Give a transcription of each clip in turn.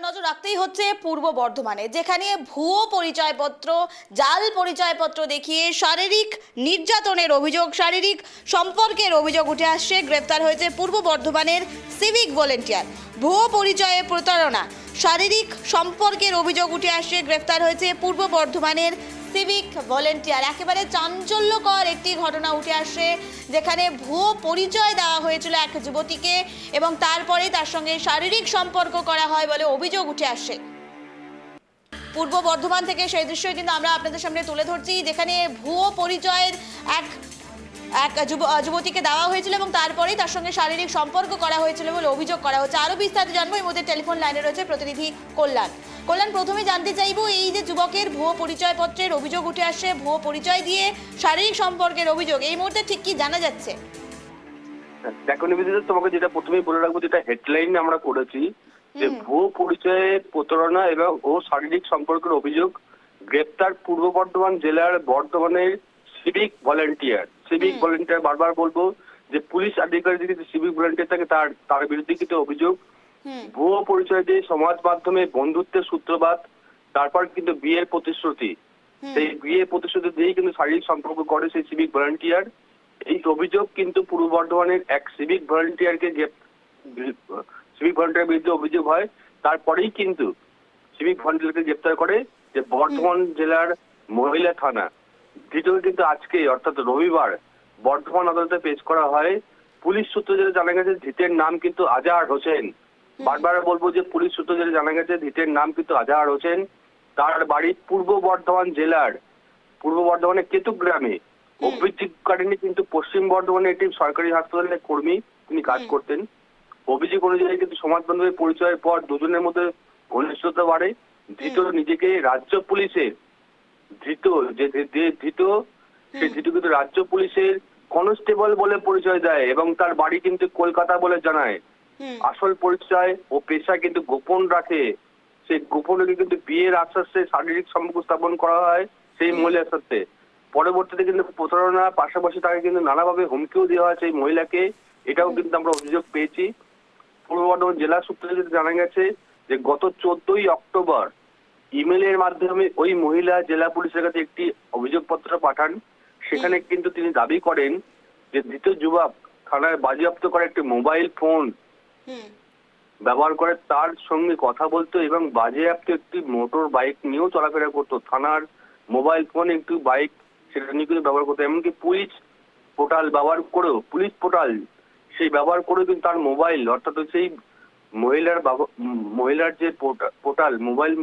এবার নজর রাখতেই হচ্ছে পূর্ব বর্ধমানে, যেখানে ভুয়ো পরিচয়পত্র, জাল পরিচয়পত্র দেখিয়ে শারীরিক নির্যাতনের অভিযোগ, শারীরিক সম্পর্কের অভিযোগ উঠে আসছে। গ্রেপ্তার হয়েছে পূর্ব বর্ধমানের সিভিক ভলেন্টিয়ার। ভুয়ো পরিচয়ে প্রতারণা, শারীরিক সম্পর্কের অভিযোগ উঠে আসছে। গ্রেফতার হয়েছে পূর্ব বর্ধমানের সিভিক ভলেন্টিয়ার, একেবারে চাঞ্চল্যকর একটি ঘটনা উঠে আসে, যেখানে ভুয়ো পরিচয় দেওয়া হয়েছিল এক যুবতীকে এবং তারপরে তার সঙ্গে শারীরিক সম্পর্ক করা হয় বলে অভিযোগ উঠে আসে। পূর্ব বর্ধমান থেকে সেই দৃশ্যই কিন্তু আমরা আপনাদের সামনে তুলে ধরছি, যেখানে ভুয়ো পরিচয়ের এক এক যুব- যুবতীকে দেওয়া হয়েছিল এবং তারপরেই তার সঙ্গে শারীরিক সম্পর্ক করা হয়েছিল বলে অভিযোগ করা হচ্ছে। আরও বিস্তারিত জানব। এই মধ্যে টেলিফোন লাইনে রয়েছে প্রতিনিধি কল্যাণ। কল্যাণ প্রথমে জানতে চাইব এই যে যুবকের ভুয়ো পরিচয়পত্রের অভিযোগ উঠে আসছে ভুয়ো পরিচয় দিয়ে শারীরিক সম্পর্কের অভিযোগ এই মুহূর্তে ঠিক কি জানা যাচ্ছে? দেখো নিবেদিতা তোমাকে যেটা প্রথমেই বলে রাখব যেটা হেডলাইন আমরা করেছি যে ভুয়ো পরিচয়ে প্রতারণা এবং ও শারীরিক সম্পর্কের অভিযোগ গ্রেপ্তার পূর্ব বর্ধমান জেলার বর্ধমানের সিভিক ভলেন্টিয়ার সিভিক ভলেন্টিয়ার বারবার বলব যে পুলিশ আধিকারিক যদি সিভিক ভলেন্টিয়ার থাকে তার তার বিরুদ্ধে কিন্তু অভিযোগ। ভুয়ো পরিচয় দিয়ে সমাজ মাধ্যমে বন্ধুত্বের সূত্রপাত তারপর কিন্তু বিয়ের প্রতিশ্রুতি। সেই বিয়ের প্রতিশ্রুতি দিয়েই কিন্তু শারীরিক সম্পর্ক করে সেই সিভিক ভলান্টিয়ার এই অভিযোগ কিন্তু পূর্ব বর্ধমানের এক সিভিক ভলান্টিয়ারকে সিভিক ভলান্টিয়ার বিরুদ্ধে অভিযোগ হয় তারপরেই কিন্তু সিভিক ভলান্টিয়ারকে গ্রেপ্তার করে যে বর্ধমান জেলার মহিলা থানা। দ্বিতীয় কিন্তু আজকে অর্থাৎ রবিবার বর্ধমান আদালতে পেশ করা হয়। পুলিশ সূত্রে যেটা জানা গেছে ধৃতের নাম কিন্তু আজাহার হোসেন। বারবার বলব যে পুলিশ সূত্রে যেটা জানা গেছে ধৃতের নাম কিন্তু আজাহার হোসেন। তার বাড়ি পূর্ব বর্ধমান জেলার পূর্ব বর্ধমানের কেতু গ্রামে। অভিযোগকারিণী কিন্তু পশ্চিম বর্ধমানের একটি সরকারি হাসপাতালের কর্মী তিনি কাজ করতেন। অভিযোগ অনুযায়ী কিন্তু সমাজ বান্ধবের পরিচয়ের পর দুজনের মধ্যে ঘনিষ্ঠতা বাড়ে। ধৃত নিজেকে রাজ্য পুলিশের ধৃত যে ধৃত সে ধৃত কিন্তু রাজ্য পুলিশের কনস্টেবল বলে পরিচয় দেয় এবং তার বাড়ি কিন্তু কলকাতা বলে জানায়। আসল পরিচয় ও পেশা কিন্তু গোপন রাখে। সেই গোপনে কিন্তু বিয়ের আশ্বাসে শারীরিক সম্পর্ক স্থাপন করা হয় সেই মহিলার সাথে। পরবর্তীতে কিন্তু প্রতারণা পাশাপাশি তাকে কিন্তু নানাভাবে হুমকিও দেওয়া হয় সেই মহিলাকে। এটাও কিন্তু আমরা অভিযোগ পেয়েছি। পূর্ব বর্ধমান জেলা সূত্রে জানা গেছে যে গত চোদ্দই অক্টোবর ইমেলের মাধ্যমে ওই মহিলা জেলা পুলিশের কাছে একটি অভিযোগপত্র পাঠান। সেখানে কিন্তু তিনি দাবি করেন যে দ্বিতীয় যুবক থানায় বাজেয়াপ্ত করা একটি মোবাইল ফোন ব্যবহার করে তার সঙ্গে কথা বলতো এবং বাজেয়াপ্ত একটি মোটর বাইক নিয়েও চলাফেরা করতো। থানার মোবাইল ফোন একটি বাইক সেটা নিয়ে কিন্তু ব্যবহার করতো। এমনকি পুলিশ পোর্টাল ব্যবহার করেও পুলিশ পোর্টাল সেই ব্যবহার করেও কিন্তু তার মোবাইল অর্থাৎ সেই মহিলার মহিলার যে পোর্টাল মোবাইল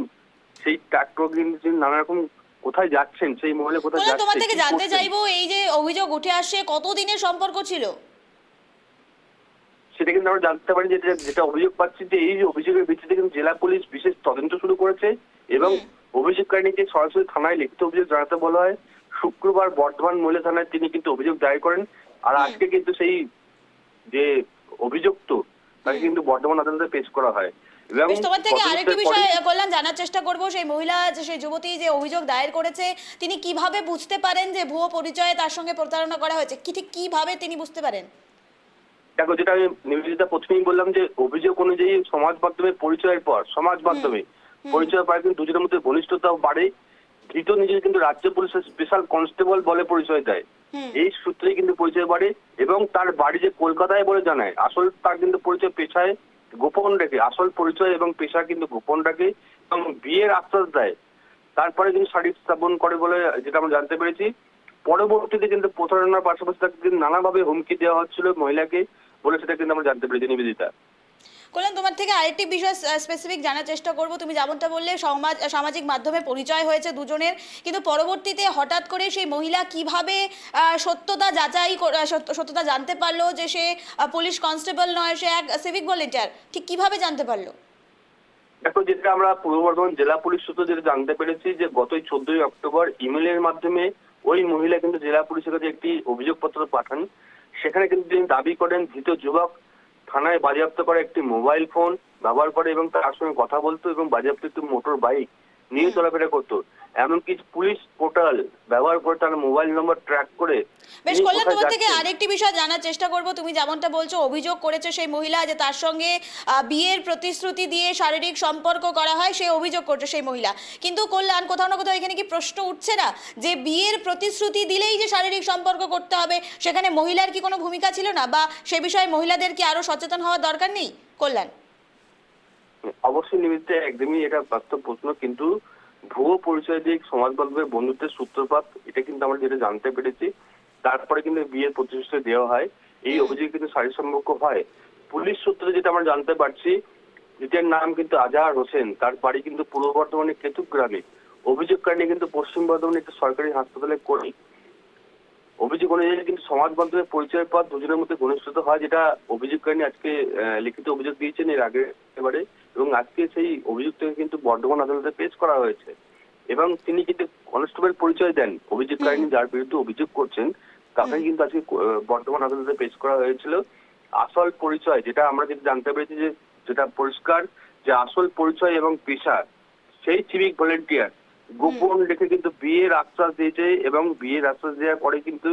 সেই ট্র্যাক্টর কিন্তু নানা রকম কোথায় যাচ্ছেন সেই মহিলা কোথায় কল্যাণ তোমার থেকে জানতে চাইব এই যে অভিযোগ উঠে আসছে কতদিনের সম্পর্ক ছিল? সেটা কিন্তু আমরা জানতে পারি যে যেটা- যেটা অভিযোগ পাচ্ছি যে এই অভিযোগের ভিত্তিতে কিন্তু জেলা পুলিশ বিশেষ তদন্ত শুরু করেছে এবং অভিযোগকারীকে সরাসরি থানায় লিখিত অভিযোগ জানাতে বলা হয়। শুক্রবার বর্ধমান মহিলা থানায় তিনি কিন্তু অভিযোগ দায়ের করেন। আর আজকে কিন্তু সেই যে অভিযুক্ত তাকে কিন্তু বর্ধমান আদালতে পেশ করা হয়। বেশ তোমার থেকে আরেকটি বিষয় কল্যাণ জানার চেষ্টা করব। সেই মহিলা যে সেই যুবতী যে অভিযোগ দায়ের করেছে তিনি কীভাবে বুঝতে পারেন যে ভুয়ো পরিচয়ে তার সঙ্গে প্রতারণা করা হয়েছে? কি ঠিক কীভাবে তিনি বুঝতে পারেন? দেখো যেটা আমি নিবেদিতা প্রথমেই বললাম যে অভিযোগ অনুযায়ী সমাজ মাধ্যমে পরিচয়ের পর সমাজ মাধ্যমে পরিচয় পায় কিন্তু দুজনের মধ্যে ঘনিষ্ঠতা বাড়ে। ধৃত নিজেকে কিন্তু রাজ্য পুলিশের স্পেশাল কনস্টেবল বলে পরিচয় দেয়। এই সূত্রেই কিন্তু পরিচয় বাড়ে এবং তার বাড়ি যে কলকাতায় বলে জানায় আসল তার কিন্তু পরিচয় পেশায় গোপন রেখে, আসল পরিচয় এবং পেশা কিন্তু গোপন রাখে এবং বিয়ের আশ্বাস দেয়। তারপরে কিন্তু শাড়ি স্থাপন করে বলে যেটা আমরা জানতে পেরেছি। পরবর্তীতে কিন্তু প্রতারণার পাশাপাশি তাকে কিন্তু নানাভাবে হুমকি দেওয়া হচ্ছিল মহিলাকে বলে সেটা কিন্তু আমরা জানতে পেরেছি, নিবেদিতা। কল্যাণ, তোমার থেকে আরেকটি বিষয় স্পেসিফিক জানার চেষ্টা করব। তুমি যেমনটা বললে, সমাজ সামাজিক মাধ্যমে পরিচয় হয়েছে দুজনের। কিন্তু পরবর্তীতে হঠাৎ করে সেই মহিলা কীভাবে সত্যতা যাচাই সত্যতা জানতে পারল যে সে পুলিশ কনস্টেবল নয়, সে এক সিভিক ভলেন্টিয়ার ঠিক কীভাবে জানতে পারল? দেখো, যেটা আমরা পূর্ব বর্ধমান জেলা পুলিশ সূত্রে যেটা জানতে পেরেছি যে গত চোদ্দই অক্টোবর ইমেলের মাধ্যমে ওই মহিলা কিন্তু জেলা পুলিশের কাছে একটি অভিযোগপত্র পাঠান। সেখানে কিন্তু তিনি দাবি করেন, ধৃত যুবক থানায় বাজেয়াপ্ত করা একটি মোবাইল ফোন ব্যবহার করে এবং তার সঙ্গে কথা বলতো এবং বাজেয়াপ্ত একটি মোটর বাইক নিয়ে চলাফেরা করতো। এমনকি পুলিশ পোর্টাল ব্যবহার করে তার মোবাইল নম্বর ট্র্যাক করে বেশ কল্যাণ তোমার থেকে আরেকটি বিষয় জানার চেষ্টা করব। তুমি যেমনটা বলছো অভিযোগ করেছে সেই মহিলা যে তার সঙ্গে বিয়ের প্রতিশ্রুতি দিয়ে শারীরিক সম্পর্ক করা হয় সে অভিযোগ করছে সেই মহিলা। কিন্তু কল্যাণ কোথাও না কোথাও এখানে কি প্রশ্ন উঠছে না? যে বিয়ের প্রতিশ্রুতি দিলেই যে শারীরিক সম্পর্ক করতে হবে সেখানে মহিলার কি কোনো ভূমিকা ছিল না? বা সে বিষয়ে মহিলাদের কি আরও সচেতন হওয়ার দরকার নেই? কল্যাণ। অবশ্যই নিমিত্তে একদমই এটা বাস্তব প্রশ্ন কিন্তু ভুয়ো পরিচয় দিয়ে সমাজ বান্ধবের বন্ধুত্বের সূত্রপাত এটা কিন্তু আমরা যেটা জানতে পেরেছি। তারপরে কিন্তু বিয়ের প্রতিশ্রুতি দেওয়া হয়। এই অভিযোগে কিন্তু শারীরিক সম্পর্ক হয়। পুলিশ সূত্রে যেটা আমরা জানতে পারছি যেটার নাম কিন্তু আজহার হোসেন তার বাড়ি কিন্তু পূর্ব বর্ধমানের কেতুক গ্রামে অভিযোগকারী কিন্তু পশ্চিম বর্ধমানের একটি সরকারি হাসপাতালে করি। অভিযোগ অনুযায়ী কিন্তু সমাজ বান্ধবের পরিচয় পথ দুজনের মধ্যে ঘনিষ্ঠতা হয় যেটা অভিযোগকারী আজকে লিখিত অভিযোগ দিয়েছেন এর আগে এবারে। এবং আজকে সেই অভিযুক্তকে কিন্তু বর্ধমান আদালতে পেশ করা হয়েছে। এবং তিনি কিন্তু কনস্টেবল পরিচয় দেন অভিযোগকারী যার বিরুদ্ধে অভিযোগ করছেন। তাকে কিন্তু আজকে বর্ধমান আদালতে পেশ করা হয়েছিল। আসল পরিচয় যেটা আমরা যেটা জানতে পেরেছি যে যেটা পরিষ্কার যে আসল পরিচয় এবং পেশা সেই সিভিক ভলেন্টিয়ার গোপন রেখে কিন্তু বিয়ের আশ্বাস দিয়েছে এবং বিয়ের আশ্বাস দেওয়ার পরে কিন্তু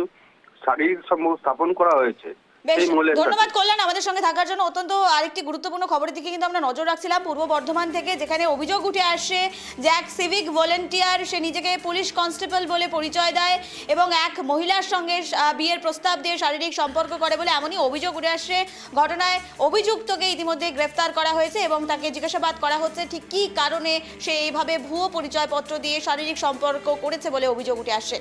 শারীরিক সম্পর্ক স্থাপন করা হয়েছে। বেশ। ধন্যবাদ কল্যাণ আমাদের সঙ্গে থাকার জন্য। অত্যন্ত আরেকটি গুরুত্বপূর্ণ খবরের দিকে কিন্তু আমরা নজর রাখছিলাম। পূর্ব বর্ধমান থেকে যেখানে অভিযোগ উঠে আসছে যে এক সিভিক ভলেন্টিয়ার সে নিজেকে পুলিশ কনস্টেবল বলে পরিচয় দেয় এবং এক মহিলার সঙ্গে বিয়ের প্রস্তাব দিয়ে শারীরিক সম্পর্ক করে বলে এমনই অভিযোগ উঠে আসছে ঘটনায় অভিযুক্তকে ইতিমধ্যে গ্রেফতার করা হয়েছে এবং তাকে জিজ্ঞাসাবাদ করা হচ্ছে। ঠিক কী কারণে সে এইভাবে ভুয়ো পরিচয়পত্র দিয়ে শারীরিক সম্পর্ক করেছে বলে অভিযোগ উঠে আসছে